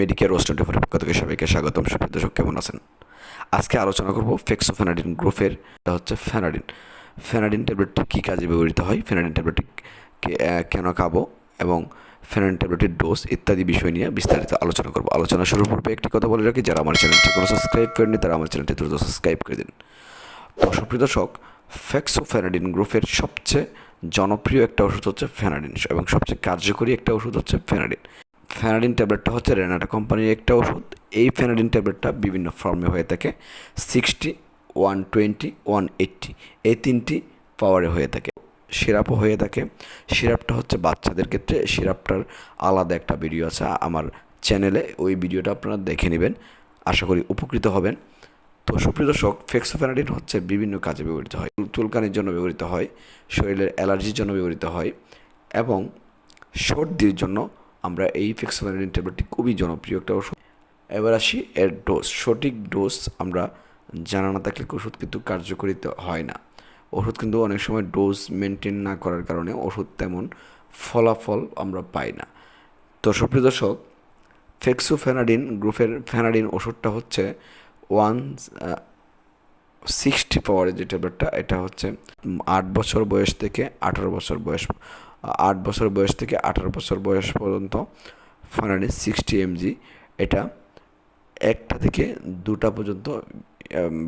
Medical roast twenty পক্ষ থেকে সবাইকে স্বাগতম। সুপ্রিয় দর্শক, কেমন আছেন? আজকে আলোচনা করব ফেক্সোফেনাডিন গ্রুপের, এটা হচ্ছে ফেনাডিন ফেনাডিন ট্যাবলেটটি কী কাজে ব্যবহৃত হয়? ফেনাডিন ট্যাবলেটটি কেন খাব? এবং ফেনাডিন ট্যাবলেটের ডোজ ইত্যাদি বিষয় নিয়ে বিস্তারিত আলোচনা করব। আলোচনা শুরুর পূর্বে একটি কথা বলে রাখি, যারা আমার চ্যানেলটি কোনো সাবস্ক্রাইব করেনি তারা আমার চ্যানেলটি দ্রুত সাবস্ক্রাইব করে দিন। তো সুপ্রিয় দর্শক ফেক্সোফেনাডিন গ্রুপের সবচেয়ে জনপ্রিয় একটা ওষুধ হচ্ছে ফেনাডিন এবং সবচেয়ে কার্যকরী একটা ওষুধ হচ্ছে ফেনাডিন ফেনাডিন ট্যাবলেটটা হচ্ছে রেনাটা কোম্পানির একটা ওষুধ। এই ফেনাডিন ট্যাবলেটটা বিভিন্ন ফর্মে হয়ে থাকে, sixty, one twenty, one eighty. এই তিনটি পাওয়ারে হয়ে থাকে। সিরাপও হয়ে থাকে। সিরাপটা হচ্ছে বাচ্চাদের ক্ষেত্রে, সিরাপটার আলাদা একটা ভিডিও আছে আমার চ্যানেলে, ওই ভিডিওটা আপনারা দেখে নেবেন। আশা করি উপকৃত হবেন। তো সুপ্রিয় দর্শক, ফেক্সোফেনাডিন হচ্ছে বিভিন্ন কাজে ব্যবহৃত হয়। চুলকানির জন্য ব্যবহৃত হয়, শরীরের অ্যালার্জির জন্য ব্যবহৃত হয় এবং সর্দির জন্য আমরা এই ফেক্সোফেনাডিন ট্যাবলেটটি খুবই জনপ্রিয় একটা ওষুধ। এবার আসি এর ডোজ সঠিক ডোজ আমরা জানা না থাকলে ওষুধ কিন্তু কার্যকরিত হয় না। ওষুধ কিন্তু অনেক সময় ডোজ মেনটেন না করার কারণে ওষুধ তেমন ফলাফল আমরা পাই না। তো সুপ্রিয় দর্শক ফেক্সোফেনাডিন গ্রুপের ফেনাডিন ওষুধটা হচ্ছে ওয়ান সিক্সটি পাওয়ারের যে ট্যাবলেটটা এটা হচ্ছে আট বছর বয়স থেকে আঠারো বছর বয়স আট বছর বয়স থেকে আঠারো বছর বয়স পর্যন্ত ফেনাডিন সিক্সটি এমজি। এটা একটা থেকে দুটা পর্যন্ত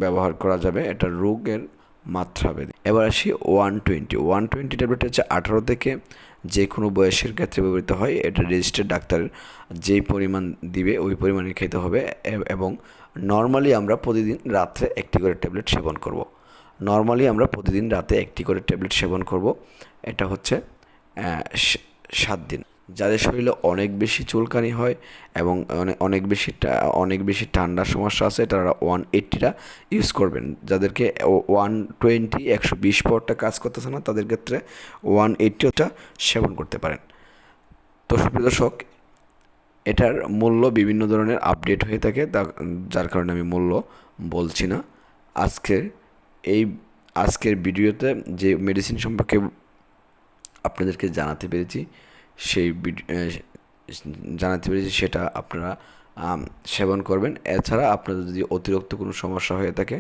ব্যবহার করা যাবে। এটা রোগের মাত্রা ভেদে এবার আসি one twenty. One twenty tablet হচ্ছে আঠারো থেকে যে কোনো বয়সের ক্ষেত্রে ব্যবহৃত হয়। এটা রেজিস্টার্ড ডাক্তার যেই পরিমাণ দিবে, ওই পরিমাণে খেতে হবে। এবং নর্মালি আমরা প্রতিদিন রাত্রে একটি করে ট্যাবলেট সেবন করব। নর্মালি আমরা প্রতিদিন রাতে একটি করে ট্যাবলেট সেবন করব। এটা হচ্ছে সাত দিন। যাদের শরীরে অনেক বেশি চুলকানি হয় এবং অনেক বেশি অনেক বেশি ঠান্ডার সমস্যা আছে, তারা ওয়ান এইট্টিটা ইউজ করবেন। যাদেরকে ওয়ান টোয়েন্টি একশো বিশ পাওয়ারটা কাজ করতেছে না, তাদের ক্ষেত্রে ওয়ান এইট্টিটা সেবন করতে পারেন। তো সুপ্রিয় দর্শক, এটার মূল্য বিভিন্ন ধরনের আপডেট হয়ে থাকে যার কারণে আমি মূল্য বলছি না। আজকের এই, আজকের ভিডিওতে যে মেডিসিন সম্পর্কে আপনাদেরকে জানাতে পেরেছি। সেই জানাতে পেরেছি সেটা আপনারা সেবন করবেন। এছাড়া আপনাদের যদি অতিরিক্ত কোনো সমস্যা হয়ে থাকে,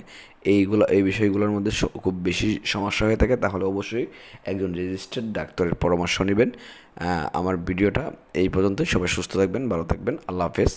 এইগুলো, এই বিষয়গুলোর মধ্যে খুব বেশি সমস্যা হয়ে থাকে, তাহলে অবশ্যই একজন রেজিস্টার্ড ডাক্তারের পরামর্শ নেবেন। আমার ভিডিওটা এই পর্যন্তই। সবাই সুস্থ থাকবেন, ভালো থাকবেন। আল্লাহ হাফেজ।